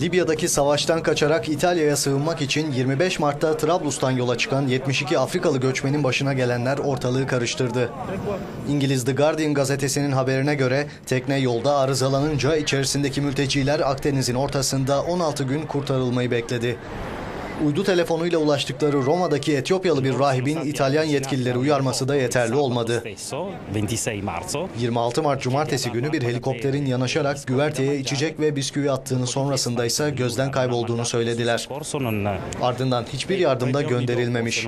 Libya'daki savaştan kaçarak İtalya'ya sığınmak için 25 Mart'ta Trablus'tan yola çıkan 72 Afrikalı göçmenin başına gelenler ortalığı karıştırdı. İngiliz The Guardian gazetesinin haberine göre tekne yolda arızalanınca içerisindeki mülteciler Akdeniz'in ortasında 16 gün kurtarılmayı bekledi. Uydu telefonuyla ulaştıkları Roma'daki Etiyopyalı bir rahibin İtalyan yetkilileri uyarması da yeterli olmadı. 26 Mart Cumartesi günü bir helikopterin yanaşarak güverteye içecek ve bisküvi attığını sonrasında ise gözden kaybolduğunu söylediler. Ardından hiçbir yardımda gönderilmemiş.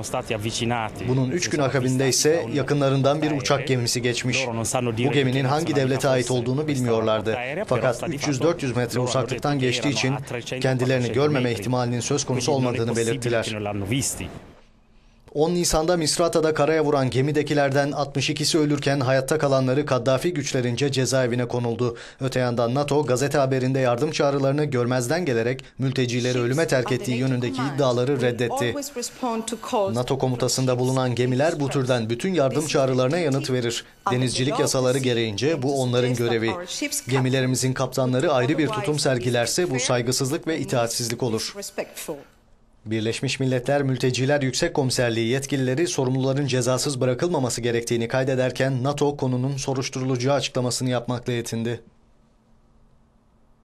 Bunun 3 gün akabinde ise yakınlarından bir uçak gemisi geçmiş. Bu geminin hangi devlete ait olduğunu bilmiyorlardı. Fakat 300-400 metre uzaklıktan geçtiği için kendilerini görmeme ihtimalinin söz konusu olmadığını belirttiler. 10 Nisan'da Misrata'da karaya vuran gemidekilerden 62'si ölürken hayatta kalanları Kaddafi güçlerince cezaevine konuldu. Öte yandan NATO gazete haberinde yardım çağrılarını görmezden gelerek mültecileri ölüme terk ettiği yönündeki iddiaları reddetti. NATO komutasında bulunan gemiler bu türden bütün yardım çağrılarına yanıt verir. Denizcilik yasaları gereğince bu onların görevi. Gemilerimizin kaptanları ayrı bir tutum sergilerse bu saygısızlık ve itaatsizlik olur. Birleşmiş Milletler Mülteciler Yüksek Komiserliği yetkilileri sorumluların cezasız bırakılmaması gerektiğini kaydederken NATO konunun soruşturulacağı açıklamasını yapmakla yetindi.